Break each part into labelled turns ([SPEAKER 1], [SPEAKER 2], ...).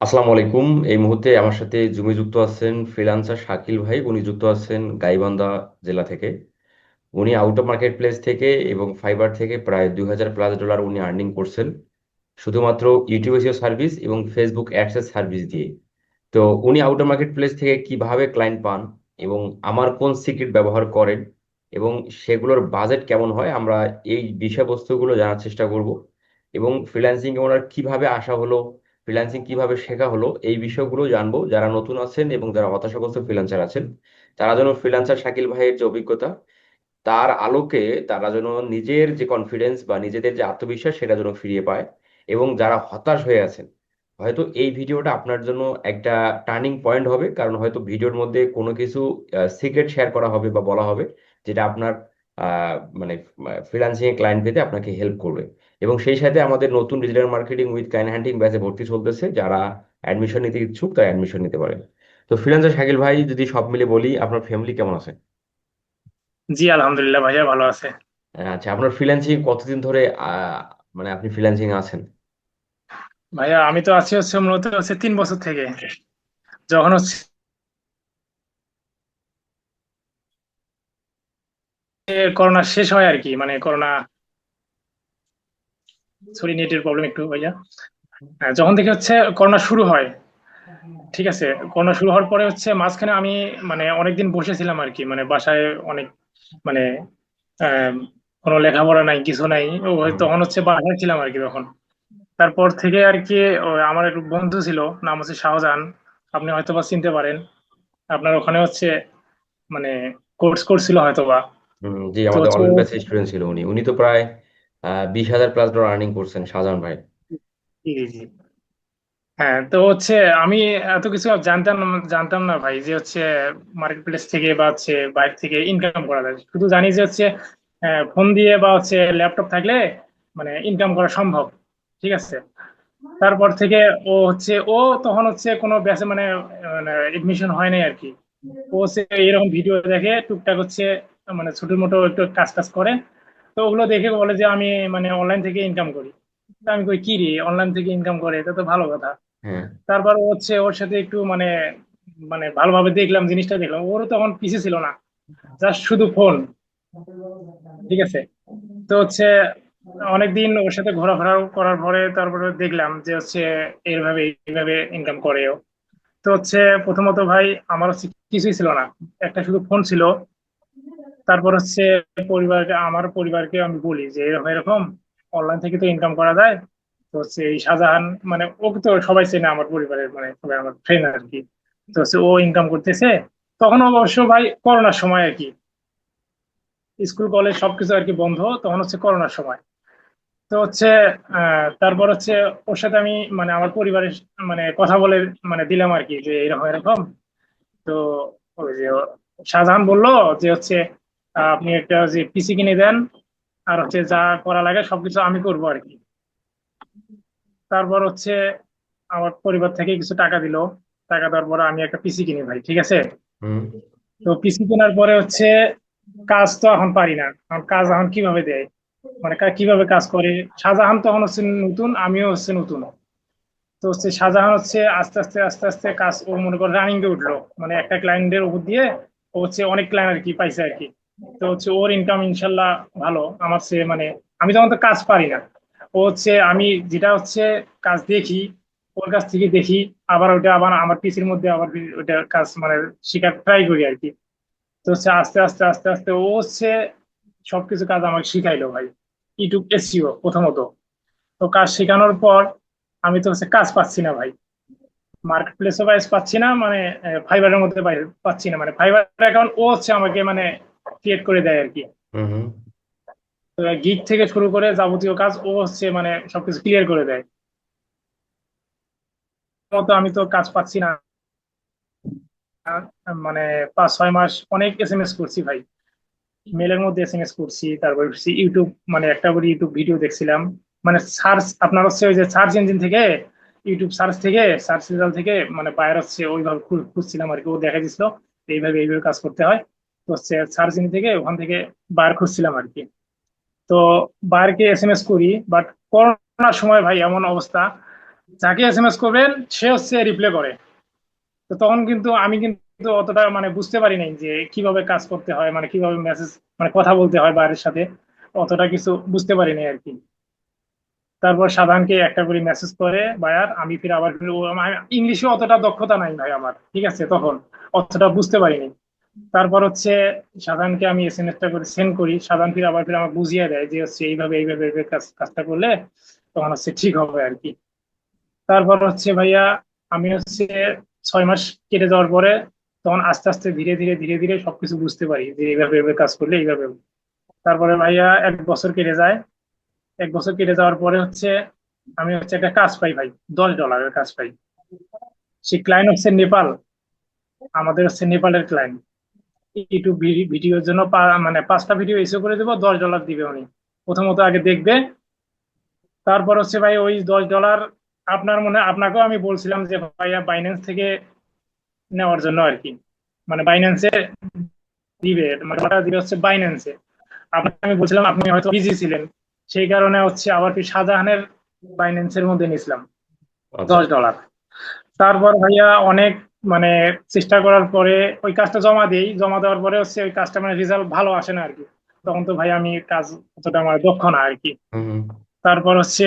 [SPEAKER 1] আসসালামু আলাইকুম। এই মুহূর্তে আমার সাথে জুমে যুক্ত আছেন ফ্রিল্যান্সার শাকিল ভাই। উনি যুক্ত আছেন গাইবান্ধা জেলা থেকে। উনি আউট অফ মার্কেট প্লেস থেকে এবং ফাইবার থেকে প্রায় দুই হাজার প্লাস ডলার উনি আর্নিং করছেন। শুধুমাত্র ইউটিউব সার্ভিস এবং ফেসবুক অ্যাডসেস সার্ভিস দিয়ে। তো উনি আউট অফ মার্কেট প্লেস থেকে কীভাবে ক্লায়েন্ট পান এবং আমার কোন সিক্রেট ব্যবহার করেন এবং সেগুলোর বাজেট কেমন হয়, আমরা এই বিষয়বস্তুগুলো জানার চেষ্টা করব। এবং ফ্রিল্যান্সিং ওনার কীভাবে আসা হলো ফ্রিল্যান্সিং কীভাবে শেখা হলো, এই বিষয়গুলো জানব। যারা নতুন আছেন এবং যারা হতাশাগ্রস্ত ফ্রিল্যান্সার আছেন, তারা যেন ফ্রিল্যান্সার শাকিল ভাইয়ের যে অভিজ্ঞতা, তার আলোকে তারা যেন নিজের যে কনফিডেন্স বা নিজেদের যে আত্মবিশ্বাস, সেটা যেন ফিরিয়ে পায় এবং যারা হতাশ হয়ে আছেন, হয়তো এই ভিডিওটা আপনার জন্য একটা টার্নিং পয়েন্ট হবে। কারণ হয়তো ভিডিওর মধ্যে কোনো কিছু সিক্রেট শেয়ার করা হবে বা বলা হবে, যেটা আপনার মানে ফ্রিল্যান্সিং এ ক্লায়েন্ট পেতে আপনাকে হেল্প করবে। এবং সেই সাথে আমাদের নতুন digital marketing with client hunting ব্যাচে ভর্তি চলতেছে। যারা অ্যাডমিশন নিতে ইচ্ছুক তারা অ্যাডমিশন নিতে পারে তো ফ্রিল্যান্সার শাকিল ভাই যদি সব মিলে বলি আপনার ফ্যামিলি কেমন আছে?
[SPEAKER 2] জি আলহামদুলিল্লাহ ভাইয়া ভালো আছে।
[SPEAKER 1] আচ্ছা আপনার ফ্রিল্যান্সিং কতদিন ধরে মানে আপনি ফ্রিল্যান্সিং আছেন?
[SPEAKER 2] ভাইয়া আমি তো আছি হচ্ছে মূলত হচ্ছে তিন বছর থেকে। যখন হচ্ছে করোনা শেষ হয় আর কি মানে করোনা সরি নেটের প্রবলেম একটু ভাইয়া। হ্যাঁ, যখন থেকে হচ্ছে করোনা শুরু হয় ঠিক আছে করোনা শুরু হওয়ার পরে হচ্ছে মাঝখানে আমি মানে অনেকদিন বসেছিলাম আর কি মানে বাসায় অনেক মানে কোনো লেখাপড়া নাই কিছু নাই ও তখন হচ্ছে বাসায় ছিলাম আর কি তখন। তারপর থেকে আর কি আমার এক বন্ধু ছিল নাম হচ্ছে শাহজাহান আপনি হয়তোবা চিনতে পারেন। আপনার ওখানে হচ্ছে মানে কোর্স করছিল হয়তোবা।
[SPEAKER 1] হুম, জি আমাদের অনলাইন
[SPEAKER 2] ও-
[SPEAKER 1] স্টুডেন্ট ছিল উনি। উনি তো প্রায় বিশ হাজার প্লাস ডলার আর্নিং করছেন শাহজাহান ভাই।
[SPEAKER 2] জি জি হ্যাঁ তো হচ্ছে আমি এত কিছু জানতাম না- জানতাম না ভাই যে হচ্ছে মার্কেট প্লেস থেকে বা হচ্ছে বাইরে থেকে ইনকাম করা যায়। শুধু জানি যে হচ্ছে ফোন দিয়ে বা হচ্ছে ল্যাপটপ থাকলে মানে ইনকাম করা সম্ভব ঠিক আছে? তারপর থেকে ও হচ্ছে ও তখন হচ্ছে কোনো ব্যাচে মানে এডমিশন হয় নাই আর কি। ও হচ্ছে এরকম ভিডিও দেখে টুকটাক হচ্ছে মানে ছোট মোটো একটু কাজ কাজ করে তো ওগুলো দেখে বলে যে আমি মানে অনলাইন থেকে ইনকাম করি। তা আমি কই কি রে অনলাইন থেকে ইনকাম করে এটা তো ভালো কথা।
[SPEAKER 1] হ্যাঁ।
[SPEAKER 2] তারপর হচ্ছে ওর সাথে একটু মানে মানে ভালোভাবে দেখলাম জিনিসটা দেখলাম। ওরও তখন পিসি ছিল না জাস্ট শুধু ফোন ঠিক আছে? তো হচ্ছে অনেকদিন ওর সাথে ঘোরাফেরা করার পরে তারপরে দেখলাম যে হচ্ছে এইভাবে এইভাবে ইনকাম করে ও তো হচ্ছে প্রথমত ভাই আমার হচ্ছে কিছুই ছিল না। একটা শুধু ফোন ছিল তারপর হচ্ছে পরিবারকে, আমার পরিবারকে আমি বলি যে এরকম এরকম অনলাইন থেকে তো ইনকাম করা যায়। তো হচ্ছে এই শাহজাহান মানে ওকে তো সবাই চেনে আমার পরিবারের মানে সবাই আমার ফ্রেন্ড আর কি তো হচ্ছে ও ইনকাম করতেছে। তখন অবশ্য ভাই করোনার সময় আর কি স্কুল কলেজ সবকিছু আর কি বন্ধ, তখন হচ্ছে করোনার সময়। তো হচ্ছে তারপর হচ্ছে ওর সাথে আমি মানে আমার পরিবারের মানে কথা বলে মানে দিলাম আর কি যে এরকম এরকম। তো ওই যে শাহজাহান বলল যে হচ্ছে আপনি একটা যে পিসি কিনে দেন আর হচ্ছে যা করা লাগে সবকিছু আমি করব আর কি। তারপর হচ্ছে আমার পরিবার থেকে কিছু টাকা দিলো। টাকা দেওয়ার পরে আমি একটা পিসি কিনি ভাই ঠিক আছে? তো পিসি কেনার পরে হচ্ছে কাজ তো এখন পারি না। এখন কাজ এখন কীভাবে দেয়? মানে কীভাবে কাজ করে? শাহজাহান তখন হচ্ছে নতুন আমিও হচ্ছে নতুন। তো হচ্ছে শাহজাহান হচ্ছে আস্তে আস্তে আস্তে আস্তে কাজ ও মনে করে রানিং এ উঠল। মানে একটা ক্লায়েন্টের উপর দিয়ে ও হচ্ছে অনেক ক্লায়েন্ট আর কি পাইছে আর কি। তো হচ্ছে ওর ইনকাম ইনশাল্লাহ ভালো। আমার সে মানে আমি তখন তো কাজ পারি না। ও হচ্ছে আমি যেটা হচ্ছে কাজ দেখি, ওর কাছ থেকে দেখি, আবার ওটা আবার আমার পিসির মধ্যে আবার ওটা কাজ মানে শেখার ট্রাই করি আর কি। তো হচ্ছে আস্তে আস্তে আস্তে আস্তে ও হচ্ছে সবকিছু কাজ আমাকে শিখাইলো ভাই। ইউটিউব এসইও প্রথমত। তো কাজ শেখানোর পর আমি তো হচ্ছে কাজ পাচ্ছি না ভাই। মার্কেট প্লেসও পাচ্ছি না মানে ফাইবারের মধ্যে পাচ্ছি না। মানে ফাইবার অ্যাকাউন্ট ও হচ্ছে আমাকে মানে ক্রিয়েট করে দেয় আর কি। গিগ থেকে শুরু করে যাবতীয় কাজ ও হচ্ছে মানে সবকিছু ক্লিয়ার করে দেয়। মতো আমি তো কাজ পাচ্ছি না। মানে পাঁচ ছয় মাস অনেক এস এম এস করছি ভাই। মেলের মধ্যে এস এম এস করছি তারপর ইউটিউব মানে একটা করে ইউটিউব ভিডিও দেখছিলাম। মানে সার্চ আপনার হচ্ছে ওই যে সার্চ ইঞ্জিন থেকে ইউটিউব সার্চ থেকে সার্চ রেজাল্ট থেকে মানে বাইরে হচ্ছে ওইভাবে খুঁজছিলাম আর কি। ও দেখা দিছিল এইভাবে এইভাবে কাজ করতে হয়। হচ্ছে সার্চ ইঞ্জিন থেকে ওখান থেকে বার খুঁজছিলাম আর কি। তো বাইরকে এস এম এস করি বাট করোনার সময় ভাই এমন অবস্থা, যাকে এস এম এস করবেন, সে হচ্ছে রিপ্লাই করে। তো তখন কিন্তু আমি কিন্তু অতটা মানে বুঝতে পারি নাই যে কীভাবে কাজ করতে হয় মানে কীভাবে মেসেজ মানে কথা বলতে হয় বাইরের সাথে, অতটা কিছু বুঝতে পারি নাই আর কি। তারপর সাধারণকে একটা করে মেসেজ করে বায়ার আমি ফির আবার ফির ইংলিশে অতটা দক্ষতা নাই ভাই আমার, ঠিক আছে, তখন। অতটা বুঝতে পারিনি তারপর হচ্ছে সাধারণকে আমি এসএমএস টা করে সেন্ড করি। সাধারণ ফির আবার ফির আমাকে বুঝিয়ে দেয় যে হচ্ছে এইভাবে এইভাবে এইভাবে কাজটা করলে তখন হচ্ছে ঠিক হবে আর কি। তারপর হচ্ছে ভাইয়া আমি হচ্ছে ছয় মাস কেটে যাওয়ার পরে তখন আস্তে আস্তে ধীরে ধীরে ধীরে ধীরে সবকিছু বুঝতে পারি যে এইভাবে এইভাবে কাজ করলে এইভাবে তারপরে ভাইয়া এক বছর কেটে যায়। এক বছর কেটে যাওয়ার পরে হচ্ছে আমি হচ্ছে একটা কাজ পাই ভাই, দশ ডলারের কাজ পাই। সেই ক্লায়েন্ট হচ্ছে নেপাল। আমাদের হচ্ছে নেপালের ক্লায়েন্ট ইউটিউব ভিডিওর জন্য মানে পাঁচটা ভিডিও ইস্যু করে দেবো দশ ডলার দিবে উনি। প্রথমত আগে দেখবে। তারপর হচ্ছে ভাই ওই দশ ডলার আপনার মনে আপনাকেও আমি বলছিলাম যে ভাইয়া বাইন্যান্স থেকে নেওয়ার জন্য আর কি। মানে বাইন্যান্সে দিবে মানে দিবে হচ্ছে বাইন্যান্সে আপনাকে আমি বলছিলাম আপনি হয়তো বিজি ছিলেন। সেই কারণে হচ্ছে আবার কি শাহজাহানের বাইন্যান্সের মধ্যে নিয়েছিলাম।
[SPEAKER 1] আচ্ছা।
[SPEAKER 2] দশ ডলার তারপর ভাইয়া অনেক মানে চেষ্টা করার পরে ওই কাজটা জমা দিই জমা দেওয়ার পরে হচ্ছে ওই কাজটা মানে রেজাল্ট ভালো আসে না আর কি তখন তো ভাই আমি কাজ অতটা আমার দক্ষ না আর কি। তারপর হচ্ছে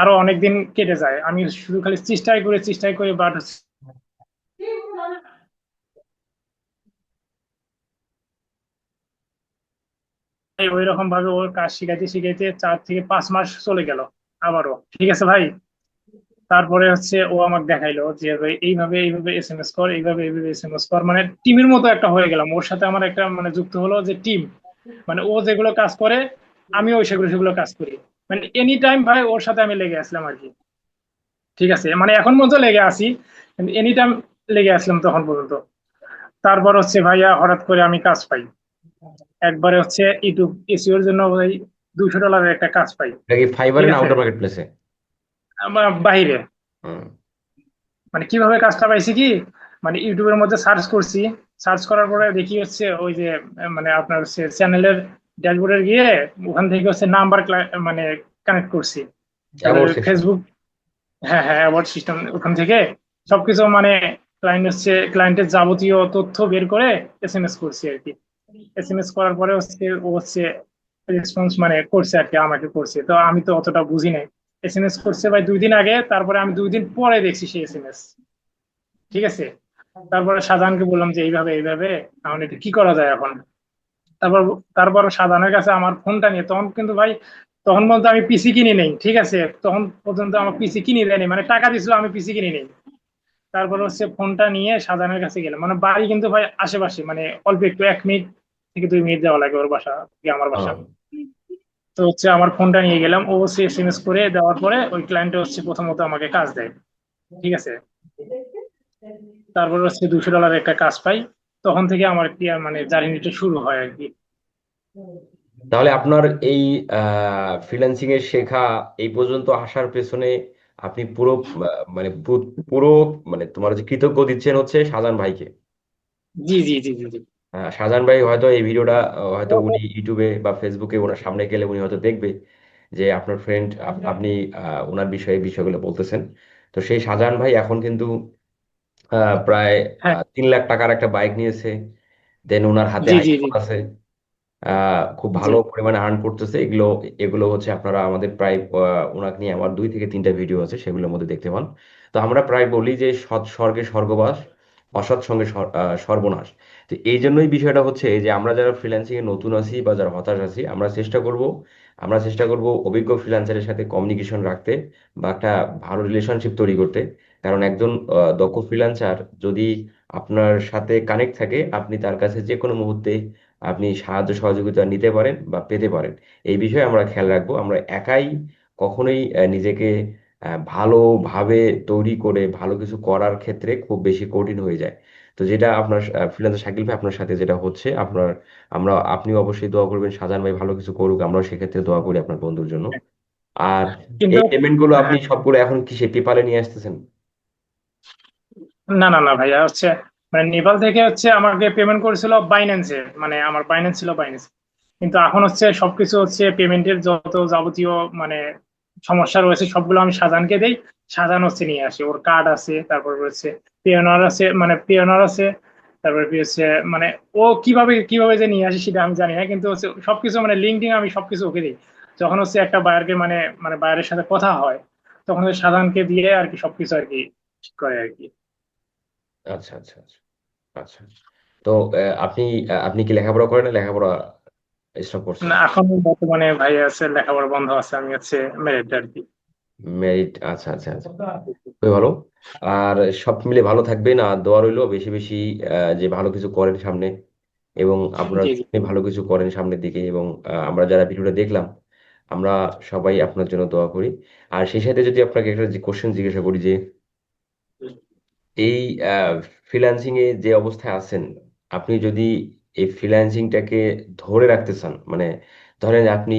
[SPEAKER 2] আরও অনেকদিন কেটে যায়। আমি শুধু খালি চেষ্টাই করে চেষ্টাই করে বাট ওই রকম ভাবে ওর কাজ শিখাইতে শিখাইতে চার থেকে পাঁচ মাস চলে গেল আবারও। ঠিক আছে ভাই? তারপরে হচ্ছে ও আমাকে দেখাইলো যে ভাই এইভাবে এইভাবে এস এম এস কর এইভাবে এইভাবে এস এম এস কর। মানে টিমের মতো একটা হয়ে গেলাম। ওর সাথে আমার একটা মানে যুক্ত হলো যে টিম মানে ও যেগুলো কাজ করে আমিও সেগুলো সেগুলো কাজ করি। মানে এনি টাইম ভাই ওর সাথে আমি লেগে আসলাম আর কি। ঠিক আছে? মানে এখন পর্যন্ত লেগে আসি এনি টাইম লেগে আসলাম তখন পর্যন্ত। তারপর হচ্ছে ভাইয়া হঠাৎ করে আমি কাজ পাই। একবারে হচ্ছে ইউটিউব এসিওর জন্য ভাই দুশো ডলারের একটা কাজ পাই।
[SPEAKER 1] ফাইবারে না আউটার মার্কেট প্লেসে
[SPEAKER 2] আমার বাইরে মানে কীভাবে কাজটা পাইছি কি মানে ইউটিউবের মধ্যে সার্চ করছি। সার্চ করার পরে দেখি হচ্ছে ওই যে মানে আপনার হচ্ছে চ্যানেলের ড্যাশবোর্ডে গিয়ে ওখান থেকে হচ্ছে নাম্বার মানে কানেক্ট করছি। ফেসবুক হ্যাঁ হ্যাঁ অ্যাওয়ার্ড সিস্টেম ওখান থেকে সবকিছু মানে ক্লায়েন্ট হচ্ছে ক্লায়েন্টের যাবতীয় তথ্য বের করে এস এম এস করছি আর কি। এস এম এস করার পরে হচ্ছে ও হচ্ছে রেসপন্স মানে করছে আর কি আমাকে করছে। তো আমি তো অতটা বুঝি নাই। এস এম এস করছে ভাই দুই দিন আগে, তারপরে আমি দুই দিন পরে দেখছি সেই এস এম এস ঠিক আছে? তারপরে শাহজাহানকে বললাম যে এইভাবে এইভাবে এখন এটা কি করা যায় এখন? তারপর তারপর শাহজাহানের কাছে আমার ফোনটা নিয়ে তখন কিন্তু ভাই, তখন পর্যন্ত আমি পিসি কিনি নেই, ঠিক আছে? তখন পর্যন্ত আমার পিসি কিনে দেয়নি মানে টাকা দিছিল, আমি পিসি কিনি নেই। তারপর হচ্ছে ফোনটা নিয়ে শাহজাহানের কাছে গেলাম। মানে বাড়ি কিন্তু ভাই আশেপাশে মানে অল্প একটু, এক মিনিট থেকে দুই মিনিট যাওয়া লাগে ওর বাসা আমার বাসা। তো হচ্ছে আমার ফোনটা নিয়ে গেলাম। ও হচ্ছে এস এম এস করে দেওয়ার পরে ওই ক্লায়েন্ট হচ্ছে প্রথমত আমাকে কাজ দেয়। ঠিক আছে? তারপর হচ্ছে দুশো ডলারের একটা কাজ পাই। তখন থেকে আমার কি মানে জার্নিটা শুরু হয় আর কি।
[SPEAKER 1] তাহলে আপনার এই ফ্রিল্যান্সিং এর শেখা এই পর্যন্ত আসার পেছনে আপনি পুরো মানে পুরো মানে তোমার যে কৃতজ্ঞ দিচ্ছেন হচ্ছে শাহজাহান ভাইকে।
[SPEAKER 2] জি জি জি জি জি।
[SPEAKER 1] শাহজাহান ভাই হয়তো এই ভিডিওটা হয়তো উনি ইউটিউবে বা ফেসবুকে ওনার সামনে গেলে উনি হয়তো দেখবে যে আপনার ফ্রেন্ড আপনি ওনার বিষয়ে বিষয়গুলো বলতেছেন। তো সেই শাহজাহান ভাই এখন কিন্তু প্রায়
[SPEAKER 2] হ্যাঁ।
[SPEAKER 1] তিন লাখ টাকার একটা বাইক নিয়েছে। দেন ওনার হাতে আইফোন আছে। আহ, খুব ভালো পরিমাণে আর্ন করতেছে। এগুলো এগুলো হচ্ছে আপনারা আমাদের প্রায় ওনাকে নিয়ে আমার দুই থেকে তিনটা ভিডিও আছে সেগুলোর মধ্যে দেখতে পান। তো আমরা প্রায় বলি যে সৎ স্বর্গে স্বর্গবাস। অসৎ সঙ্গে সর্বনাশ। তো এই জন্যই বিষয়টা হচ্ছে যে আমরা যারা ফ্রিল্যান্সিং এ নতুন আছি বা যারা হতাশ আছি, আমরা চেষ্টা করব, আমরা চেষ্টা করব অভিজ্ঞ ফ্রিল্যান্সারের সাথে কমিউনিকেশন রাখতে বা একটা ভালো রিলেশনশিপ তৈরি করতে। কারণ একজন দক্ষ ফ্রিল্যান্সার যদি আপনার সাথে কানেক্ট থাকে, আপনি তার কাছে যে কোনো মুহূর্তে আপনি সাহায্য সহযোগিতা নিতে পারেন বা পেতে পারেন। এই বিষয়ে আমরা খেয়াল রাখব। আমরা একাই কখনোই নিজেকে ভালোভাবে তৈরি করে ভালো কিছু করার ক্ষেত্রে খুব বেশি কঠিন হয়ে যায়। তো যেটা আপনার ফ্রিল্যান্সার শাকিল ভাই আপনার সাথে যেটা হচ্ছে আপনার আমরা আপনিও অবশ্যই দোয়া করবেন সাজান ভাই ভালো কিছু করুক আমরাও সেক্ষেত্রে দোয়া করি আপনার বন্ধুর জন্য। আর এই পেমেন্টগুলো আপনি
[SPEAKER 2] হ্যাঁ,
[SPEAKER 1] সবগুলো এখন কি সে পেপালে নিয়ে আসতেছেন?
[SPEAKER 2] না না না ভাইয়া হচ্ছে মানে নেপাল থেকে হচ্ছে আমাকে পেমেন্ট করেছিল বাইন্যান্সে মানে আমার বাইন্যান্স ছিল বাইন্যান্স কিন্তু এখন হচ্ছে সবকিছু হচ্ছে পেমেন্টের যত যাবতীয় মানে সমস্যা রয়েছে, সবগুলো আমি শাহজাহানকে দেই। সাজান হচ্ছে নিয়ে আসে, ওর কার্ড আছে, তারপর হচ্ছে পিওনার আছে মানে পিওনার আছে, তারপর হচ্ছে মানে ও কীভাবে কীভাবে যে নিয়ে আসে সেটা আমি জানি না, কিন্তু হচ্ছে সবকিছু মানে লিঙ্কডিন আমি সবকিছু ওকে দিই। যখন হচ্ছে একটা বায়ারকে মানে মানে বায়ারের সাথে কথা হয়, তখন সাজানকে দিয়ে আর কি সবকিছু আর কি করে আর কি।
[SPEAKER 1] আচ্ছা আচ্ছা আচ্ছা আচ্ছা। তো আপনি আপনি কি লেখাপড়া করেন লেখাপড়া স্টপ করছেন
[SPEAKER 2] না এখন বর্তমানে ভাই আছে লেখাপড়া বন্ধ আছে আমি হচ্ছে মেরিট আর কি।
[SPEAKER 1] মেরিট আচ্ছা আচ্ছা আচ্ছা। খুবই ভালো। আর সব মিলে ভালো থাকবেন আর দোয়া রইল বেশি বেশি যে ভালো কিছু করেন সামনে এবং আপনারা ভালো কিছু করেন সামনের দিকে এবং আমরা যারা ভিডিওটা দেখলাম আমরা সবাই আপনার জন্য দোয়া করি। আর সেই সাথে যদি আপনাকে একটা কোশ্চেন জিজ্ঞাসা করি যে এই ফ্রিল্যান্সিং এ যে অবস্থায় আছেন আপনি যদি এই ফ্রিল্যান্সিংটাকে ধরে রাখতে চান। মানে ধরেন আপনি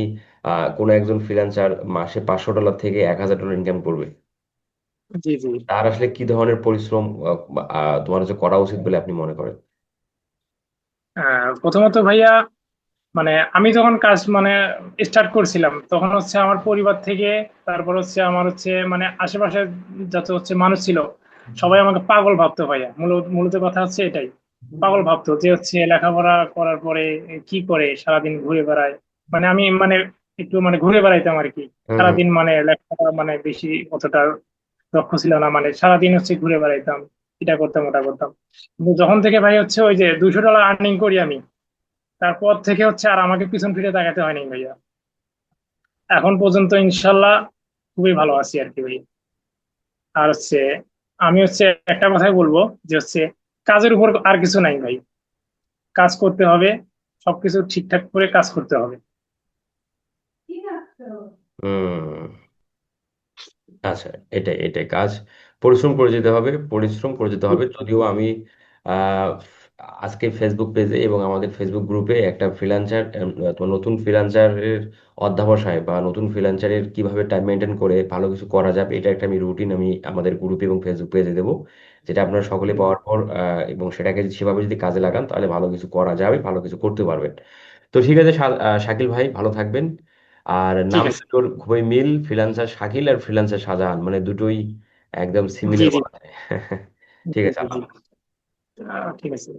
[SPEAKER 1] কোনো একজন ফ্রিল্যান্সার মাসে পাঁচশো ডলার থেকে এক হাজার ডলার ইনকাম করবে।
[SPEAKER 2] জি জি।
[SPEAKER 1] তার আসলে কি ধরনের পরিশ্রম আহ, তোমার হচ্ছে করা উচিত বলে আপনি মনে করেন?
[SPEAKER 2] আহ, প্রথমত ভাইয়া মানে আমি যখন কাজ মানে স্টার্ট করছিলাম তখন হচ্ছে আমার পরিবার থেকে তারপর হচ্ছে আমার হচ্ছে মানে আশেপাশে যত হচ্ছে মানুষ ছিল সবাই আমাকে পাগল ভাবতো ভাইয়া। মূলত মূলত কথা হচ্ছে এটাই। পাগল ভাবতো যে হচ্ছে লেখাপড়া করার পরে কি করে সারাদিন ঘুরে বেড়ায়? মানে আমি মানে একটু মানে ঘুরে বেড়াইতাম আর কি সারাদিন মানে লেখাপড়া মানে বেশি অতটা দক্ষ ছিল না। মানে সারাদিন হচ্ছে ঘুরে বেড়াইতাম এটা করতাম ওটা করতাম। কিন্তু যখন থেকে ভাই হচ্ছে ওই যে দুশো ডলার আর্নিং করি আমি তারপর থেকে হচ্ছে আর আমাকে পিছন ফিরে তাকাতে হয়নি ভাইয়া। এখন পর্যন্ত ইনশাল্লাহ খুবই ভালো আছি আর কি ভাই আর হচ্ছে আমি হচ্ছে একটা কথাই বলব যে হচ্ছে কাজের উপর আর কিছু নাই ভাই। কাজ করতে হবে সবকিছু ঠিকঠাক করে কাজ করতে হবে।
[SPEAKER 1] হুম। আচ্ছা এটাই এটাই কাজ। পরিশ্রম করে যেতে হবে পরিশ্রম করে যেতে হবে। যদিও আমি আহ, আজকে ফেসবুক পেজে এবং আমাদের ফেসবুক গ্রুপে একটা ফ্রিল্যান্সার তোমার নতুন ফ্রিল্যান্সারের অধ্যবসায় বা নতুন ফ্রিল্যান্সারের কীভাবে টাইম মেনটেন করে ভালো কিছু করা যাবে এটা একটা আমি রুটিন আমি আমাদের গ্রুপে এবং ফেসবুক পেজে দেবো। যেটা আপনারা সকলে পাওয়ার পর এবং সেটাকে সেভাবে যদি কাজে লাগান তাহলে ভালো কিছু করা যাবে ভালো কিছু করতে পারবেন। তো ঠিক আছে শাকিল ভাই ভালো থাকবেন। আর নাম দুটোর খুবই মিল ফ্রিলান্সার শাকিল আর ফ্রিলান্সার শাহজাহান মানে দুটোই একদম সিমিলার ঠিক আছে
[SPEAKER 2] ঠিক আছে।